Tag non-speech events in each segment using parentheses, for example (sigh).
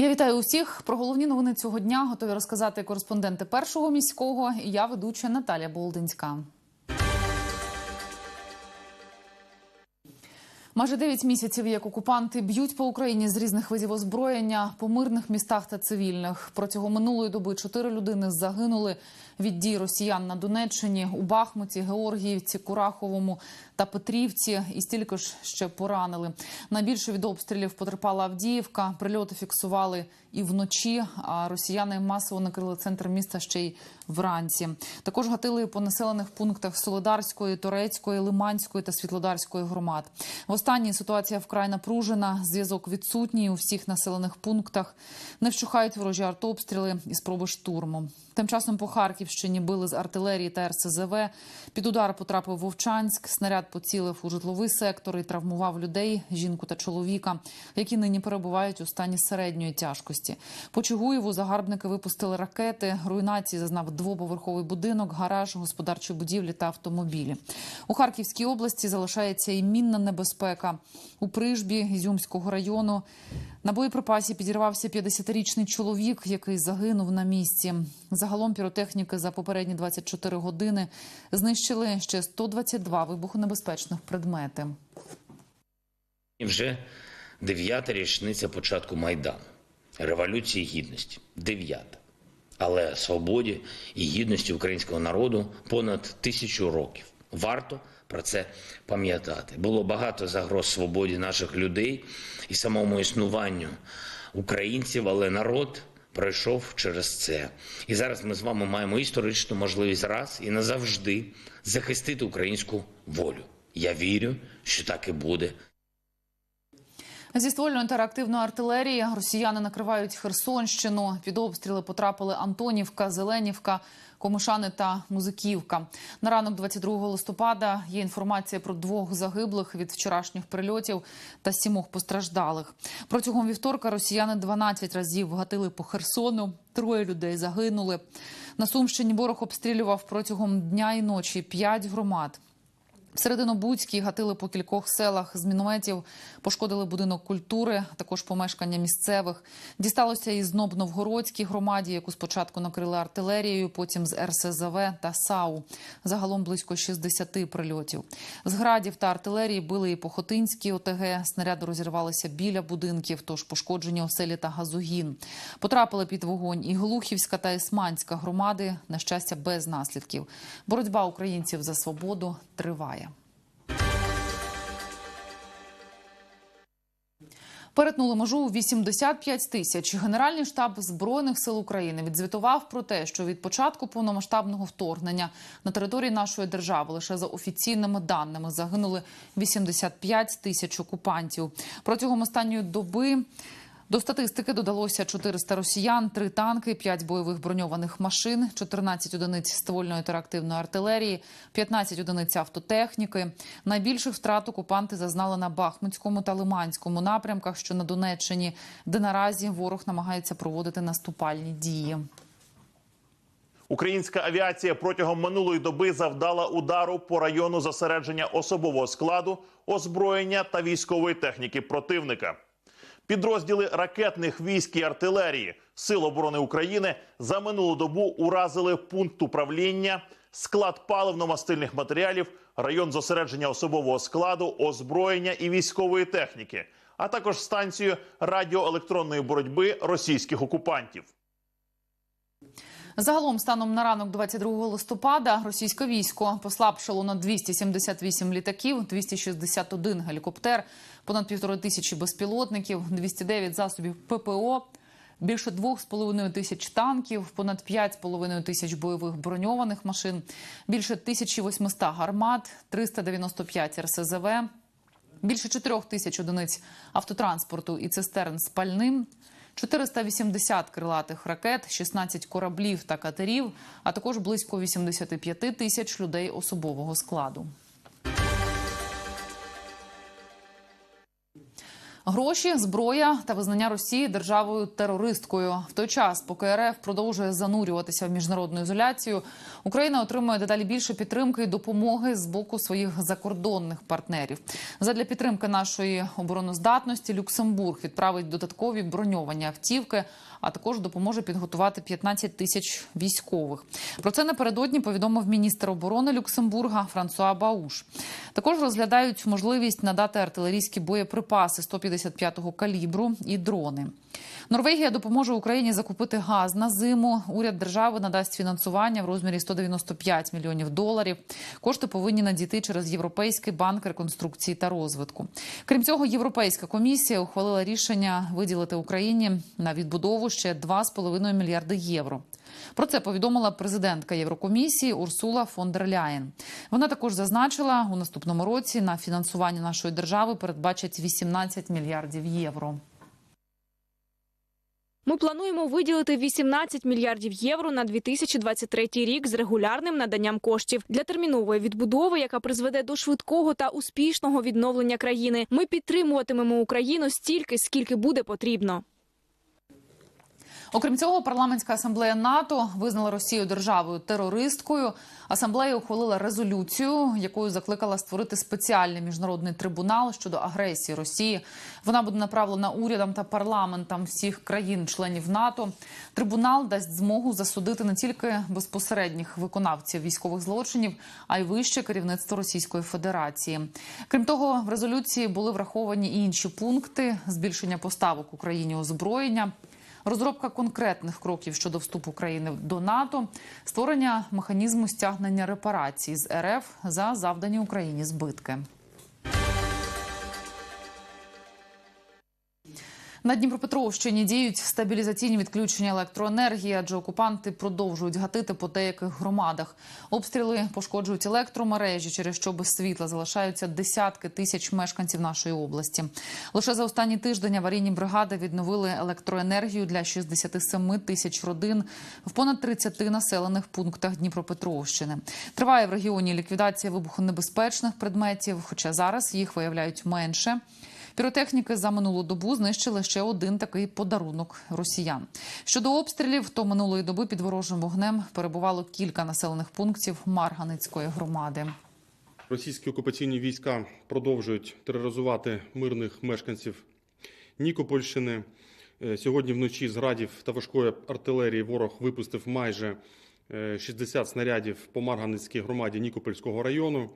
Я вітаю усіх. Про головні новини цього дня готові розказати кореспонденти першого міського. Я ведуча Наталя Болдинська. Майже 9 місяців, як окупанти б'ють по Україні з різних видів озброєння по мирних містах та цивільних. Протягом минулої доби чотири людини загинули від дій росіян на Донеччині у Бахмуті, Георгіївці, Кураховому та Петрівці. І стільки ж ще поранили. Найбільше від обстрілів потерпала Авдіївка. Прильоти фіксували і вночі. А росіяни масово накрили центр міста ще й вранці. Також гатили по населених пунктах Солидарської, Торецької, Лиманської та Світлодарської громад. В останній ситуація вкрай напружена. Зв'язок відсутній у всіх населених пунктах. Не вщухають ворожі артобстріли і спроби штурму. Тим часом по Харківщині били з артилерії та РСЗВ. Під удар потрапив Вовчанськ. Снаряд поцілив у житловий сектор і травмував людей, жінку та чоловіка, які нині перебувають у стані середньої тяжкості. По Чугуєву загарбники випустили ракети. Руйнації зазнав двоповерховий будинок, гараж, господарчі будівлі та автомобілі. У Харківській області залишається і мінна небезпека. У Прижбі Ізюмського району на боєприпасі підірвався 50-річний чоловік, який загинув на місці. Загалом піротехніки за попередні 24 години знищили ще 122 вибухонебезпечних предмети. Вже дев'ята річниця початку Майдану, Революції Гідності. Дев'ята. Але свободі і гідності українського народу понад тисячу років. Варто про це пам'ятати. Було багато загроз свободі наших людей і самому існуванню українців, але народ пройшов через це. І зараз ми з вами маємо історичну можливість раз і назавжди захистити українську волю. Я вірю, що так і буде. Зі ствольної та реактивної артилерії росіяни накривають Херсонщину. Під обстріли потрапили Антонівка, Зеленівка, Комишани та Музиківка. На ранок 22 листопада є інформація про двох загиблих від вчорашніх прильотів та сімох постраждалих. Протягом вівторка росіяни 12 разів гатили по Херсону. Троє людей загинули. На Сумщині ворог обстрілював протягом дня і ночі п'ять громад. Серединобудській гатили по кількох селах з мінометів, пошкодили будинок культури, також помешкання місцевих. Дісталося і зноб Новгородській громаді, яку спочатку накрили артилерією, потім з РСЗВ та САУ. Загалом близько 60 прильотів. З градів та артилерії били і по Хотинській ОТГ. Снаряди розірвалися біля будинків, тож пошкоджені оселі та газогін. Потрапили під вогонь і Глухівська та Ісманська громади. На щастя, без наслідків. Боротьба українців за свободу триває. Перетнули межу у 85 тисяч. Генеральний штаб збройних сил України відзвітував про те, що від початку повномасштабного вторгнення на території нашої держави лише за офіційними даними загинули 85 тисяч окупантів. Протягом останньої доби. До статистики додалося 400 росіян, 3 танки, 5 бойових броньованих машин, 14 одиниць ствольної та артилерії, 15 одиниць автотехніки. Найбільших втрат окупанти зазнали на Бахмутському та Лиманському напрямках, що на Донеччині, де наразі ворог намагається проводити наступальні дії. Українська авіація протягом минулої доби завдала удару по району зосередження особового складу, озброєння та військової техніки противника. Підрозділи ракетних військ і артилерії Сил оборони України за минулу добу уразили пункт управління, склад паливно-мастильних матеріалів, район зосередження особового складу, озброєння і військової техніки, а також станцію радіоелектронної боротьби російських окупантів. Загалом, станом на ранок 22 листопада, російське військо послабшило на 278 літаків, 261 гелікоптер, понад півтори тисячі безпілотників, 209 засобів ППО, більше 2,5 тисяч танків, понад 5,5 тисяч бойових броньованих машин, більше 1800 гармат, 395 РСЗВ, більше 4 тисяч одиниць автотранспорту і цистерн з пальним. 480 крилатих ракет, 16 кораблів та катерів, а також близько 85 тисяч людей особового складу. Гроші, зброя та визнання Росії державою терористкою. В той час, поки РФ продовжує занурюватися в міжнародну ізоляцію, Україна отримує дедалі більше підтримки і допомоги з боку своїх закордонних партнерів. Задля підтримки нашої обороноздатності Люксембург відправить додаткові броньовані автівки, а також допоможе підготувати 15 тисяч військових. Про це напередодні повідомив міністр оборони Люксембурга Франсуа Бауш. Також розглядають можливість надати артилерійські боєприпаси 155-го калібру і дрони. Норвегія допоможе Україні закупити газ на зиму. Уряд держави надасть фінансування в розмірі 195 мільйонів доларів. Кошти повинні надійти через Європейський банк реконструкції та розвитку. Крім цього, Європейська комісія ухвалила рішення виділити Україні на відбудову ще 2,5 мільярди євро. Про це повідомила президентка Єврокомісії Урсула фон дер Ляєн. Вона також зазначила, у наступному році на фінансування нашої держави передбачать 18 мільярдів євро. Ми плануємо виділити 18 мільярдів євро на 2023 рік з регулярним наданням коштів для термінової відбудови, яка призведе до швидкого та успішного відновлення країни. Ми підтримуватимемо Україну стільки, скільки буде потрібно. Окрім цього, парламентська асамблея НАТО визнала Росію державою терористкою. Асамблея ухвалила резолюцію, якою закликала створити спеціальний міжнародний трибунал щодо агресії Росії. Вона буде направлена урядам та парламентам всіх країн-членів НАТО. Трибунал дасть змогу засудити не тільки безпосередніх виконавців військових злочинів, а й вище керівництво Російської Федерації. Крім того, в резолюції були враховані і інші пункти: збільшення поставок Україні озброєння. Розробка конкретних кроків щодо вступу країни до НАТО, створення механізму стягнення репарацій з РФ за завдані Україні збитки. На Дніпропетровщині діють стабілізаційні відключення електроенергії, адже окупанти продовжують гатити по деяких громадах. Обстріли пошкоджують електромережі, через що без світла залишаються десятки тисяч мешканців нашої області. Лише за останній тиждень аварійні бригади відновили електроенергію для 67 тисяч родин в понад 30 населених пунктах Дніпропетровщини. Триває в регіоні ліквідація вибухонебезпечних предметів, хоча зараз їх виявляють менше. Піротехніки за минулу добу знищили ще один такий подарунок росіян. Щодо обстрілів, то минулої доби під ворожим вогнем перебувало кілька населених пунктів Марганицької громади. Російські окупаційні війська продовжують тероризувати мирних мешканців Нікопольщини. Е, Сьогодні вночі з градів та важкої артилерії ворог випустив майже е, 60 снарядів по Марганицькій громаді Нікопольського району.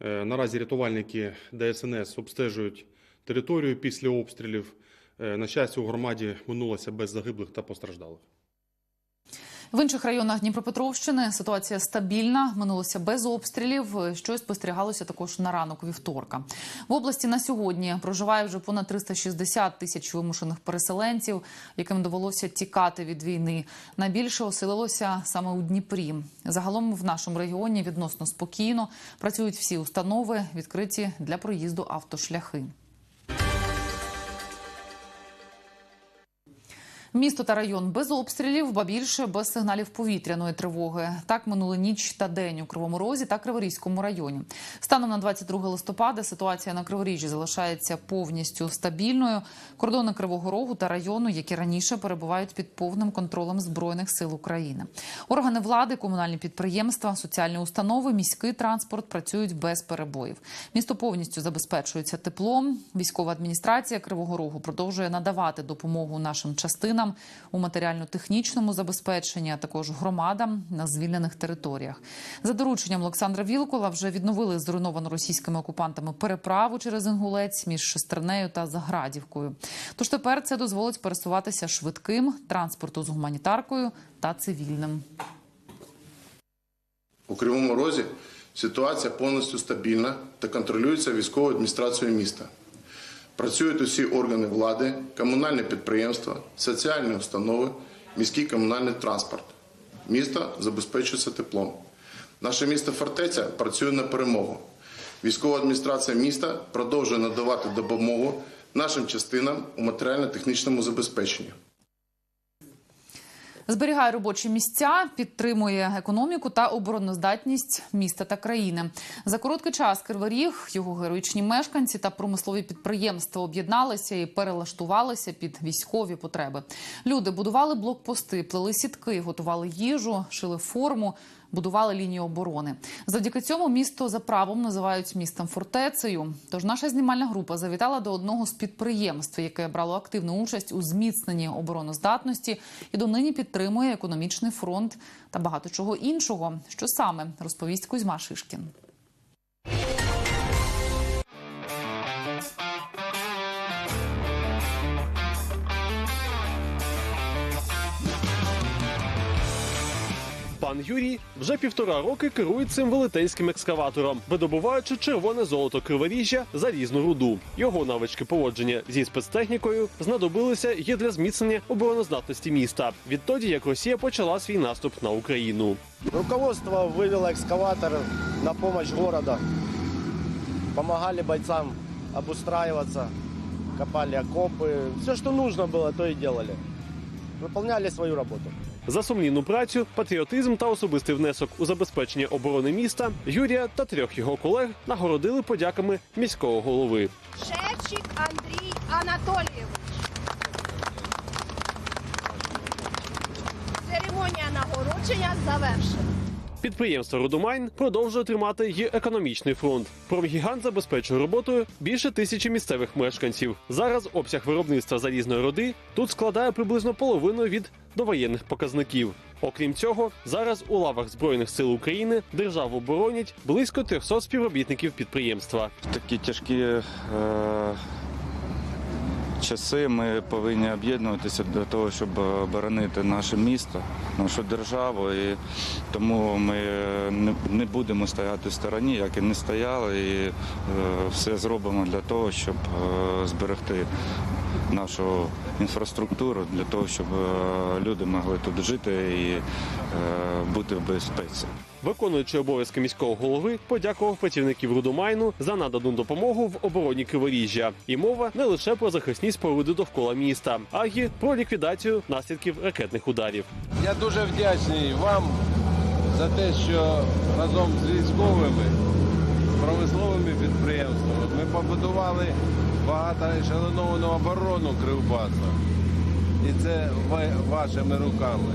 Е, Наразі рятувальники ДСНС обстежують територію після обстрілів. Е, На щастя, у громаді минулося без загиблих та постраждалих. В інших районах Дніпропетровщини ситуація стабільна, минулося без обстрілів. Що спостерігалося також на ранок вівторка. В області на сьогодні проживає вже понад 360 тисяч вимушених переселенців, яким довелося тікати від війни. Найбільше оселилося саме у Дніпрі. Загалом в нашому регіоні відносно спокійно працюють всі установи, відкриті для проїзду автошляхи. Місто та район без обстрілів, ба більше без сигналів повітряної тривоги. Так минули ніч та день у Кривому Розі та Криворізькому районі. Станом на 22 листопада ситуація на Криворіжжі залишається повністю стабільною. Кордони Кривого Рогу та району, які раніше перебувають під повним контролем збройних сил України. Органи влади, комунальні підприємства, соціальні установи, міський транспорт працюють без перебоїв. Місто повністю забезпечується теплом. Військова адміністрація Кривого Рогу продовжує надавати допомогу нашим частинам у матеріально-технічному забезпеченні, а також громадам на звільнених територіях. За дорученням Олександра Вілкола вже відновили зруйновану російськими окупантами переправу через Інгулець між Шестернею та Заградівкою. Тож тепер це дозволить пересуватися швидким транспорту з гуманітаркою та цивільним. У Кривому Розі ситуація повністю стабільна та контролюється військовою адміністрацією міста. Працюють усі органи влади, комунальні підприємства, соціальні установи, міський комунальний транспорт. Місто забезпечується теплом. Наше місто фортеця працює на перемогу. Військова адміністрація міста продовжує надавати допомогу нашим частинам у матеріально-технічному забезпеченні. Зберігає робочі місця, підтримує економіку та обороноздатність міста та країни. За короткий час Криворіг, його героїчні мешканці та промислові підприємства об'єдналися і перелаштувалися під військові потреби. Люди будували блокпости, плели сітки, готували їжу, шили форму. Будували лінію оборони. Завдяки цьому місто за правом називають містом фортецею. Тож наша знімальна група завітала до одного з підприємств, яке брало активну участь у зміцненні обороноздатності і донині підтримує економічний фронт та багато чого іншого. Що саме розповість Кузьма Шишкін. Пан Юрій вже півтора роки керує цим велетенським екскаватором, видобуваючи червоне золото криворіжжя залізну руду. Його навички поводження зі спецтехнікою знадобилися є для зміцнення обороноздатності міста відтоді, як Росія почала свій наступ на Україну. Руководство вывело экскаватор на помощь города. Помогали бойцам обустраиваться, копали окопы. Все, что нужно было, то и делали. Выполняли свою работу. За сумлінну працю, патріотизм та особистий внесок у забезпечення оборони міста Юрія та трьох його колег нагородили подяками міського голови. Шевчик Андрій Анатолійович. Церемонія нагородження завершена. Підприємство Рудомайн продовжує тримати й економічний фронт. Промгігант забезпечує роботою більше тисячі місцевих мешканців. Зараз обсяг виробництва залізної руди тут складає приблизно половину від довоєнних показників. Окрім цього, зараз у лавах збройних сил України державу боронять близько 300 співробітників підприємства. такі тяжкі е, часи ми повинні об'єднуватися для того, щоб оборонити наше місто, нашу державу. І тому ми не, будемо стояти в стороні, як і не стояли, і е, все зробимо для того, щоб е, зберегти нашу інфраструктуру, для того, щоб е, люди могли тут жити і бути в безпеці. Виконуючи обов'язки міського голови, подякував працівників Рудомайну за надану допомогу в обороні Криворіжжя. І мова не лише про захисні споруди довкола міста, а й про ліквідацію наслідків ракетних ударів. Я дуже вдячний вам за те, що разом з військовими промисловими підприємствами ми побудували багатоешелоновану оборону Кривбаса. І це ва- вашими руками.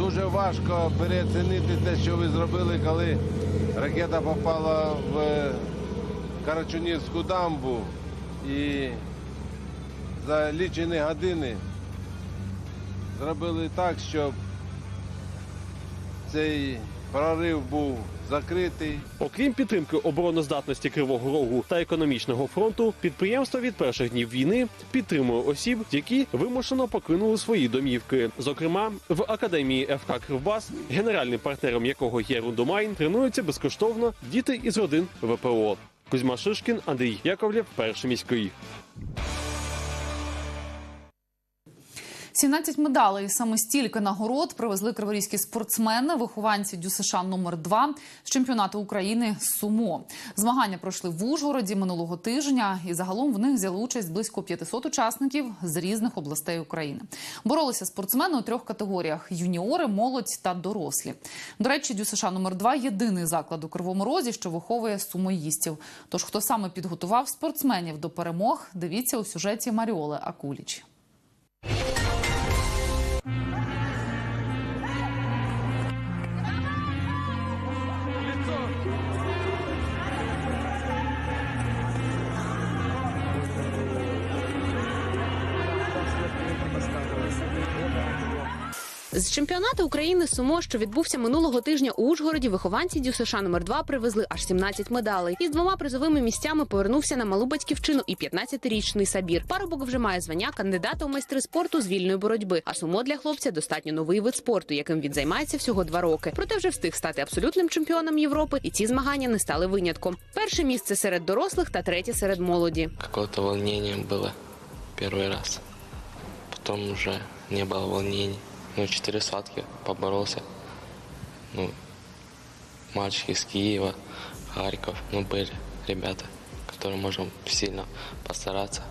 Дуже важко переоцінити те, що ви зробили, коли ракета попала в Карачунівську дамбу. І за лічені години зробили так, щоб цей прорив був закритий. Окрім підтримки обороноздатності Кривого Рогу та економічного фронту, підприємство від перших днів війни підтримує осіб, які вимушено покинули свої домівки. Зокрема, в академії ФК Кривбас, генеральним партнером якого є Рундомайн, тренуються безкоштовно діти із родин ВПО. Кузьма Шишкін, Андрій Яковлєв, перший міський. 17 медалей саме стільки нагород привезли криворізькі спортсмени, вихованці ДЮСШ номер 2 з чемпіонату України сумо. Змагання пройшли в Ужгороді минулого тижня, і загалом в них взяли участь близько 500 учасників з різних областей України. Боролися спортсмени у трьох категоріях: юніори, молодь та дорослі. До речі, ДЮСШ номер 2 єдиний заклад у Кривому Розі, що виховує сумоїстів. Тож хто саме підготував спортсменів до перемог, дивіться у сюжеті Маріоли Акуліч. З чемпіонату України з сумо, що відбувся минулого тижня у Ужгороді, вихованці ДЮСШ номер 2 привезли аж 17 медалей. Із двома призовими місцями повернувся на малу батьківщину і 15-річний Сабір. Парубок вже має звання кандидата у майстри спорту з вільної боротьби. А сумо для хлопця достатньо новий вид спорту, яким він займається всього два роки. Проте вже встиг стати абсолютним чемпіоном Європи, і ці змагання не стали винятком. Перше місце серед дорослих та третє серед молоді. Какое-то волнение было первый раз. Потом уже не было волнений. Ну, четыре схватки поборолся. Ну, мальчики из Киева, Харьков, ну, были ребята, которые можем сильно постараться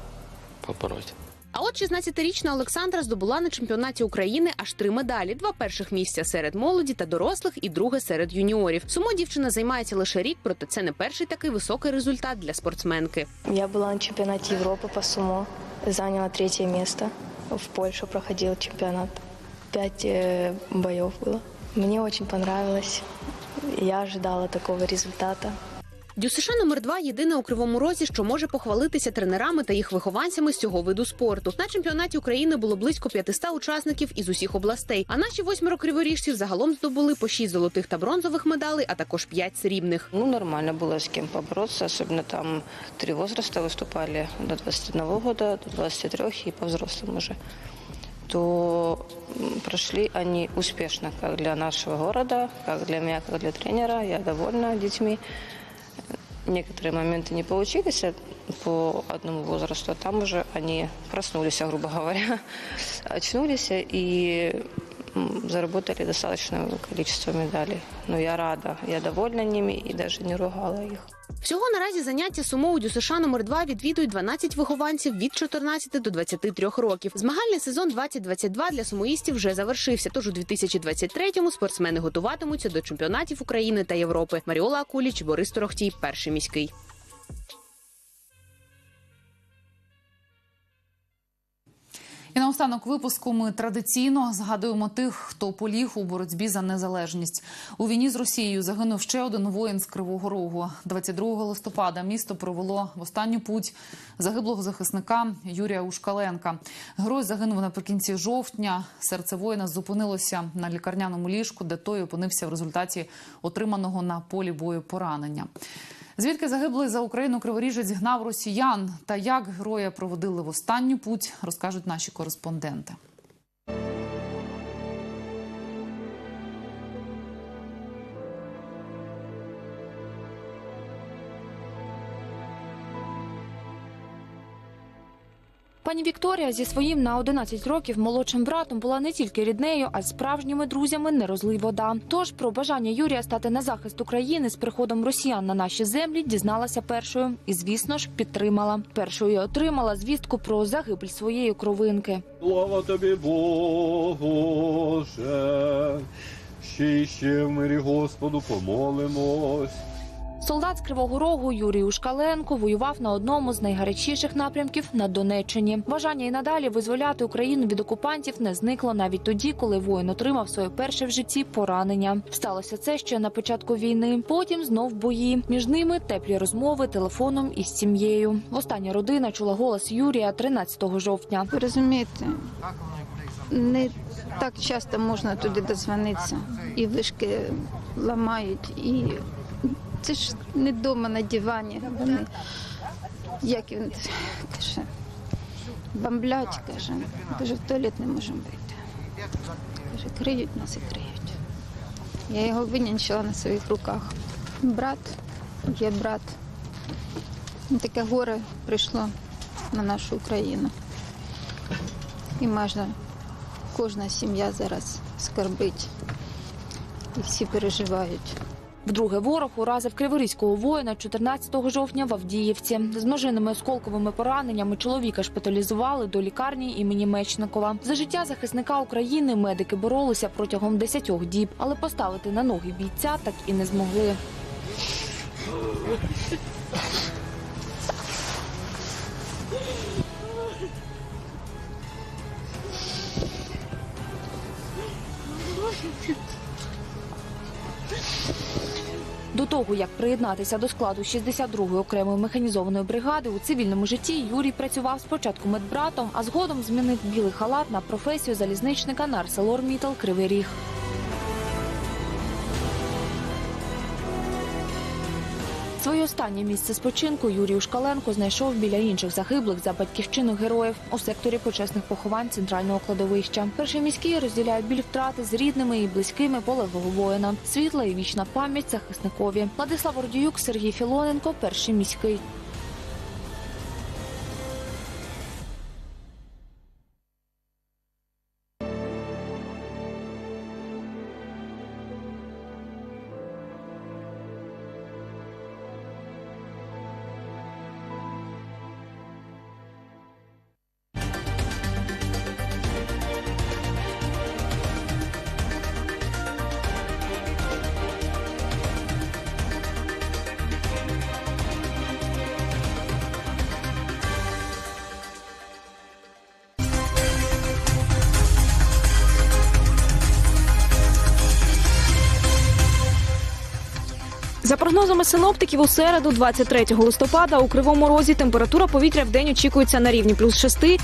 побороть. А от 16-річна Олександра здобула на чемпіонаті України аж три медалі: два перших місця серед молоді та дорослих, і друге серед юніорів. Сумо дівчина займається лише рік, проте це не перший такий високий результат для спортсменки. Я была на чемпионате Европы по сумо, заняла третье место. В Польше проходил чемпионат. Пять э, боев было. Мне очень понравилось. Я ожидала такого результата. ДЮСШ номер 2 єдина у кривому розі, що може похвалитися тренерами та їх вихованцями з цього виду спорту. На чемпіонаті України було близько 500 учасників із усіх областей. А наші восьмеро криворіжців загалом здобули по 6 золотих та бронзових медалей, а також 5 срібних. Ну, нормально было с кем побороться, особенно там три возраста выступали, до 21 года, до 23 и по взрослым уже. То прошли они успешно, как для нашего города, как для меня, как для тренера. Я довольна детьми. Некоторые моменты не получились по одному возрасту, а там уже они проснулись, грубо говоря, (laughs) очнулись и заработали достаточное количество медалей. Но я рада, я довольна ними и даже не ругала их. Всього наразі заняття сумо у ДЮСШ номер 2 відвідують 12 вихованців від 14 до 23 років. Змагальний сезон 2022 для сумоїстів вже завершився. Тож у 2023-му спортсмени готуватимуться до чемпіонатів України та Європи. Маріола Акуліч, Борис Торохтій, перший міський. І наостанок випуску ми традиційно згадуємо тих, хто поліг у боротьбі за незалежність. У війні з Росією загинув ще один воїн з Кривого Рогу. 22 листопада місто провело в останню путь загиблого захисника Юрія Ушкаленка. Герой загинув наприкінці жовтня. Серце воїна зупинилося на лікарняному ліжку, де той опинився в результаті отриманого на полі бою поранення. Звідки загиблий за Україну криворіжець гнав росіян та як героя проводили в останню путь, розкажуть наші кореспонденти. Пані Вікторія зі своїм на 11 років молодшим братом була не тільки ріднею, а й справжніми друзями не розлий вода. Тож про бажання Юрія стати на захист України з приходом росіян на наші землі дізналася першою і, звісно ж, підтримала. Першою отримала звістку про загибель своєї кровинки. Слава тобі, Боже. Ще й ще в мирі Господу помолимось. Солдат з Кривого Рогу Юрій Ушкаленко воював на одному з найгарячіших напрямків на Донеччині. Бажання і надалі визволяти Україну від окупантів не зникло навіть тоді, коли воїн отримав своє перше в житті поранення. Сталося це ще на початку війни. Потім знов бої. Між ними теплі розмови телефоном із сім'єю. Остання родина чула голос Юрія 13 жовтня. Ви розумієте, не так часто можна туди дозвонитися. І вишки ламають, і це ж не вдома на дивані. Вони, як він каже, бомблять, каже, каже, в туалет не можемо вийти. Каже, криють нас і криють. Я його винянчила на своїх руках. Брат, є брат. Таке горе прийшло на нашу Україну. І майже кожна сім'я зараз скорбить. І всі переживають. Вдруге ворог уразив криворізького воїна 14 жовтня в Авдіївці. З множинними осколковими пораненнями чоловіка шпиталізували до лікарні імені Мечникова. За життя захисника України медики боролися протягом 10 діб, але поставити на ноги бійця так і не змогли. Того, як приєднатися до складу 62-ї окремої механізованої бригади, у цивільному житті Юрій працював спочатку медбратом, а згодом змінив білий халат на професію залізничника на Арселор Мітал Кривий Ріг. Своє останнє місце спочинку Юрій Ушкаленко знайшов біля інших загиблих за батьківщину героїв у секторі почесних поховань центрального кладовища. Перший міський розділяє біль втрати з рідними і близькими полеглого воїна. Світла і вічна пам'ять захисникові. Владислав Ордіюк, Сергій Філоненко, перший міський. За прогнозами синоптиків, у середу, 23 листопада, у Кривому Розі температура повітря в день очікується на рівні плюс 6,